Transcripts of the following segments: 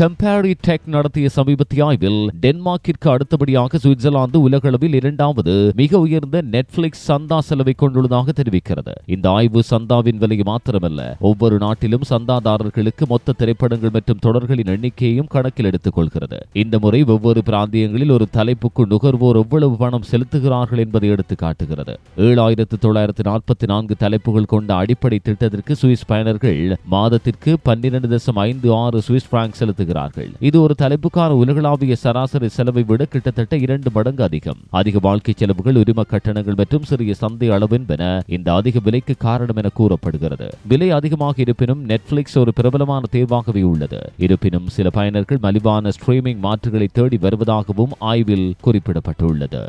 கம்பேரி tech நடத்திய சமீபத்திய ஆய்வில் டென்மார்க்கிற்கு அடுத்தபடியாக சுவிட்சர்லாந்து உலகளவில் இரண்டாவது மிக உயர்ந்த நெட்ஃபிளிக்ஸ் சந்தா செலவை கொண்டுள்ளதாக தெரிவிக்கிறது. இந்த ஆய்வு சந்தாவின் விலை மாத்திரமல்ல ஒவ்வொரு நாட்டிலும் சந்தாதாரர்களுக்கு மொத்த திரைப்படங்கள் மற்றும் தொடர்களின் எண்ணிக்கையையும் கணக்கில் எடுத்துக் கொள்கிறது. இந்த முறை ஒவ்வொரு பிராந்தியங்களில் ஒரு தலைப்புக்கு நுகர்வோர் எவ்வளவு பணம் செலுத்துகிறார்கள் என்பதை எடுத்து காட்டுகிறது. ஏழாயிரத்து தொள்ளாயிரத்து நாற்பத்தி நான்கு தலைப்புகள் கொண்ட அடிப்படை திட்டத்திற்கு சுவிஸ் பயனர்கள் மாதத்திற்கு பன்னிரண்டு தசம் ஐந்து ஆறு சுவிஸ் பிராங்க் வருகிறார்கள் இது ஒரு தலைப்புக்கான உலகளாவிய சராசரி செலவை விட கிட்டத்தட்ட இரண்டு மடங்கு அதிகம். அதிக வாழ்க்கை செலவுகள் உரிம கட்டணங்கள் மற்றும் சிறிய சந்தை அளவு என்பன இந்த அதிக விலைக்கு காரணம் என கூறப்படுகிறது. விலை அதிகமாக இருப்பினும் நெட்ஃபிளிக்ஸ் ஒரு பிரபலமான தேர்வாகவே உள்ளது. இருப்பினும் சில பயனர்கள் மலிவான ஸ்ட்ரீமிங் மாற்றுகளை தேடி வருவதாகவும் ஆய்வில் குறிப்பிடப்பட்டுள்ளது.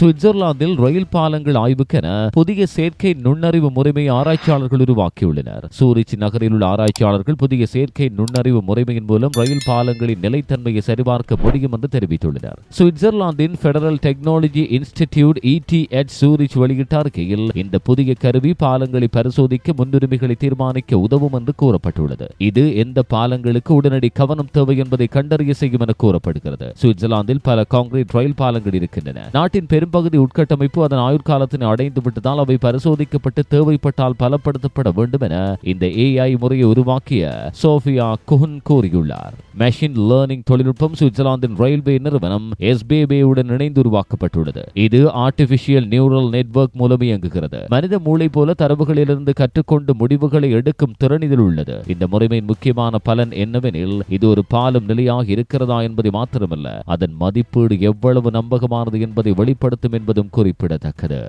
சுவிட்சர்லாந்தில் ரயில் பாலங்கள் ஆய்வுக்கென புதிய செயற்கை நுண்ணறிவு முறைமை ஆராய்ச்சியாளர்கள் உருவாக்கியுள்ளனர். சூரிச் நகரில் உள்ள ஆராய்ச்சியாளர்கள் புதிய செயற்கை நுண்ணறிவு முறைமையின் மூலம் ரயில் பாலங்களின் நிலைத்தன்மையை சரிபார்க்க முடியும் என்று தெரிவித்துள்ளனர். சுவிட்சர்லாந்தின் federal technology institute ETH Zurich வெளியிட்ட அறிக்கையில் இந்த புதிய கருவி பாலங்களை பரிசோதிக்க முன்னுரிமைகளை தீர்மானிக்க உதவும் என்று கூறப்பட்டுள்ளது. இது எந்த பாலங்களுக்கு உடனடி கவனம் தேவை என்பதை கண்டறிய செய்யும் என கூறப்படுகிறது. சுவிட்சர்லாந்தில் பல காங்கிரீட் ரயில் பாலங்கள் இருக்கின்றன. நாட்டின் பெரும்பகுதி உட்கட்டமைப்பு அதன் ஆயுட்காலத்தினை அடைந்து விட்டதால் அவை பரிசோதிக்கப்பட்டு தேவைப்பட்டால் பலப்படுத்தப்பட வேண்டும் என இந்த ஏஐ முறையை உருவாக்கிய சோஃபியா குஹன் கூறியுள்ளார். மெஷின் லேர்னிங் தொழில்நுட்பம் சுவிட்சர்லாந்தின் ரயில்வே நிறுவனம் எஸ்பிபே இணைந்து உருவாக்கப்பட்டுள்ளது. இது ஆர்டிபிஷியல் நியூரல் நெட்வொர்க் மூலம் இயங்குகிறது. மனித மூளை போல தரவுகளிலிருந்து கற்றுக்கொண்டு முடிவுகளை எடுக்கும் திறன் இதில் உள்ளது. இந்த முறைமையின் முக்கியமான பலன் என்னவெனில் இது ஒரு பாலம் நிலையாக இருக்கிறதா என்பதை மாத்திரமல்ல அதன் மதிப்பீடு எவ்வளவு நம்பகமானது என்பதை வெளிப்படுத்தும் என்பதும் குறிப்பிடத்தக்கது.